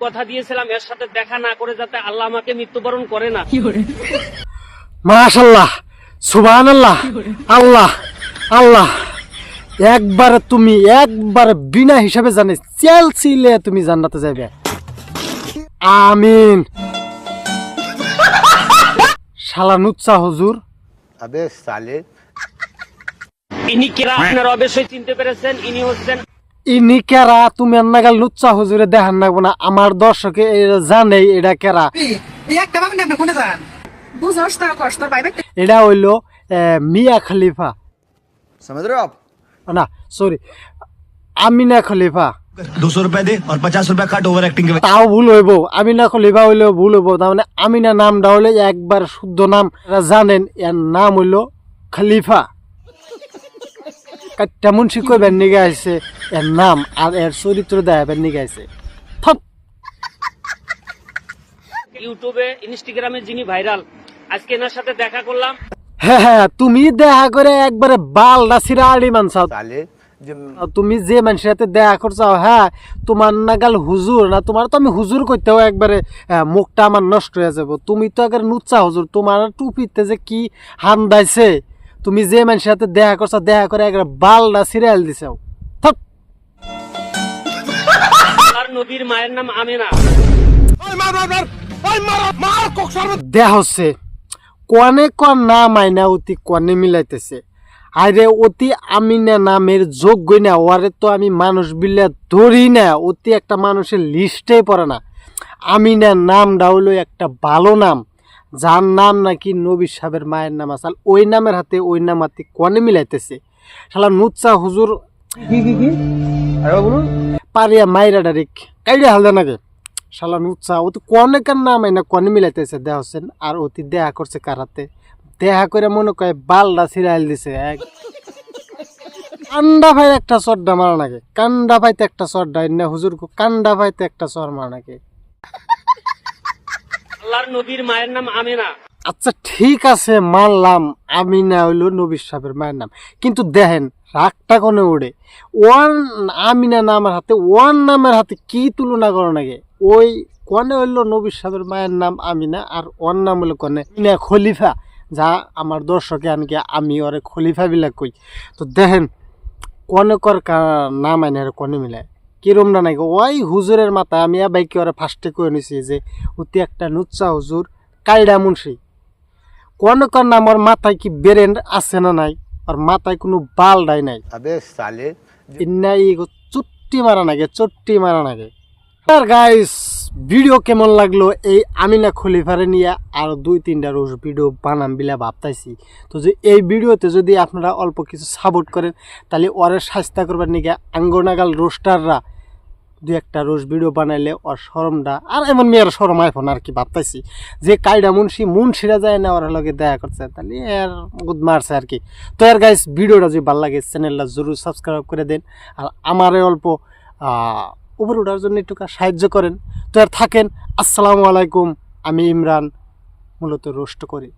কথা দিয়েছিলাম এর সাথে দেখা না করে যাতে আল্লাহ আমাকে মৃত্যুবরণ করে না। মাশাল্লাহ সুবাহ আল্লাহ আল্লাহ আল্লাহ। একবার তুমি একবার বিনা হিসাবে জানে চেলছিলে তুমি জান্নাতে যাবে আমিন। শালানুচ্চা হুজুর। আবে সালে। ইনি কেরা? আপনারা অবশ্যই চিনতে পেরেছেন ইনি হচ্ছেন ইনি কেরা তুমি নাগাল লুচ্চা হুজুরে দেখান নাগবো না। আমার দর্শকে জানেই এটা কেরা। এটা হইল মিয়া খলিফা। না সরি আমিনা খলিফা। দুশো রুপিয়া দে আর রুপিয়া কাট ওভার অ্যাক্টিং তাও ভুল হইব। আমিনা খলিফা হইলেও ভুল হইব। তার মানে আমিনা নামটা হলে একবার শুদ্ধ নাম। জানেন এর নাম হইল খলিফা। কাট্টা মুন্সি কইবেন নিগে আসছে এর নাম আর এর চরিত্র দেখাবেন নিয়ে গেছে। ইউটিউবে ইনস্টাগ্রামে যিনি ভাইরাল আজকে এনার সাথে দেখা করলাম। হ্যাঁ হ্যাঁ তুমি দেখা করে একবারে মানসাও তাহলে তুমি যে মানুষের সাথে দেখা করছ হ্যাঁ তোমার নাগাল হুজুর না তোমার তো আমি হুজুর করতেও একবারে মুখটা আমার নষ্ট হয়ে যাব। তুমি তো একবার নুচ্চা হুজুর তোমার টুপিতে যে কি হান দাইছে। তুমি যে মানুষের সাথে দেখা করছ দেখা করে একবার বালডা সিরিয়াল দিছাও। নবীর মায়ের নাম আমেনা। দেহ হচ্ছে কনে কন না মাইনা অতি কনে মিলাইতেছে। আরে অতি আমি না নামের যোগ্য না ওরে তো আমি মানুষ বিলে ধরি না অতি একটা মানুষের লিস্টে পড়ে না। আমি না নামটা হলো একটা ভালো নাম যার নাম নাকি নবী সাহেবের মায়ের নাম আসাল ওই নামের হাতে ওই নাম হাতে কনে মিলাইতেছে। শালা হুজুর পারিয়া মাইরা ডাইরেক্ট কাইডে হালদা নাকি শালা নুচ্চা অতি কনে কার নাম না কনে মিলাইতেছে হোসেন। আর অতি দেহা করছে কারাতে। দেহা করে মনে করে বালডা সিরাইল দিছে, এক। কান্ডা ভাই একটা চড্ডা মারা নাকি কান্ডা ভাইতে একটা চড্ডা না হুজুর কান্ডা ভাইতে একটা চর মারা নাকি আল্লাহর নবীর মায়ের নাম আমেনা। আচ্ছা ঠিক আছে, মানলাম। আমি না হইল নবীর সাহেবের মায়ের নাম। কিন্তু দেখেন, রাগটা কোনে উড়ে ওয়ান আমিনা নামের হাতে, ওয়ান নামের হাতে কি তুলনা করো নাকি ওই কনে হইল নবীর সাহেবের মায়ের নাম আমিনা আর ওর নাম হলো কনে? না, খলিফা। যা আমার দর্শকে আনকি, আমি ওরে খলিফা বিলাক কই। তো দেখেন, কনে কর নাম আইনে আর কনে মিলায়? কিরম না নাকি? ওই হুজুরের মাথায় আমি বাইকে ওরা ফার্স্টে কয়ে নিছি যে অতি একটা নুচ্চা হুজুর কাইডা মুন্সি। কনকর কোন মাথায় কি ব্রেন আছে না নাই? আর মাথায় কোনো বাল ডাই নাই। সালে চুট্টি মারা নাগে চুট্টি মারা নাগে আর গাইস ভিডিও কেমন লাগল? এই আমিনা খলিফারে নিয়ে আর দুই তিনটা রোজ ভিডিও বানাম বিলা ভাবতাইছি। তো যে এই ভিডিওতে যদি আপনারা অল্প কিছু সাপোর্ট করেন তাহলে ওরে স্বাস্থ্য করবার নিগে আঙ্গনাগাল রোস্টাররা দুই একটা রোজ ভিডিও বানাইলে ওর সরমটা আর এমন মেয়ের সরম আইফোন আর কি ভাবতাইছি যে কাইডা মুন্সি, মুন্সিরা যায় না ওর লগে দেখা করছে তাহলে এর গুদ মারছে আর কি। তো এর গাইস ভিডিওটা যদি ভালো লাগে চ্যানেলটা জরুর সাবস্ক্রাইব করে দেন, আর আমারে অল্প উপরে ওঠার জন্য একটু সাহায্য করেন। তো আর থাকেন, আসসালামু আলাইকুম, আমি ইমরান, মূলত রোস্ট করি।